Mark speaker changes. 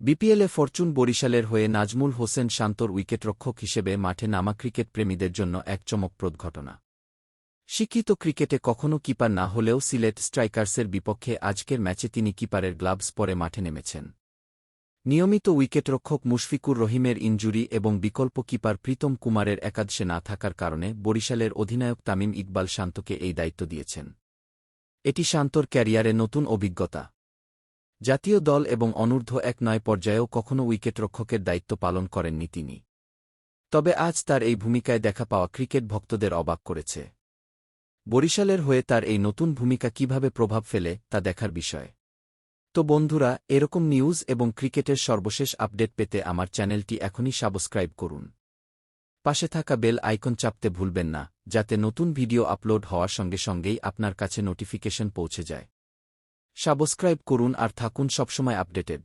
Speaker 1: বিপিএলে ফরচুন বরিশালের হয়ে নাজমুল হোসেন শান্তর উইকেটরক্ষক হিসেবে মাঠে নামা ক্রিকেট প্রেমীদের জন্য এক চমকপ্রদ ঘটনা। শিক্ষিত ক্রিকেটে কখনও কিপার না হলেও সিলেট স্ট্রাইকার্সের বিপক্ষে আজকের ম্যাচে তিনি কিপারের গ্লাভস পরে মাঠে নেমেছেন। নিয়মিত উইকেটরক্ষক মুশফিকুর রহিমের ইনজুরি এবং বিকল্প কিপার প্রীতম কুমারের একাদশে না থাকার কারণে বরিশালের অধিনায়ক তামিম ইকবাল শান্তকে এই দায়িত্ব দিয়েছেন। এটি শান্তর ক্যারিয়ারে নতুন অভিজ্ঞতা। জাতীয় দল এবং অনূর্ধ্ব এক নয় পর্যায়েও কখনও উইকেটরক্ষকের দায়িত্ব পালন করেননি তিনি। তবে আজ তার এই ভূমিকায় দেখা পাওয়া ক্রিকেট ভক্তদের অবাক করেছে। বরিশালের হয়ে তার এই নতুন ভূমিকা কীভাবে প্রভাব ফেলে, তা দেখার বিষয়। তো বন্ধুরা, এরকম নিউজ এবং ক্রিকেটের সর্বশেষ আপডেট পেতে আমার চ্যানেলটি এখনই সাবস্ক্রাইব করুন। পাশে থাকা বেল আইকন চাপতে ভুলবেন না, যাতে নতুন ভিডিও আপলোড হওয়ার সঙ্গে সঙ্গেই আপনার কাছে নোটিফিকেশন পৌঁছে যায়। সাবস্ক্রাইব করুন আর থাকুন সবসময় আপডেটেড।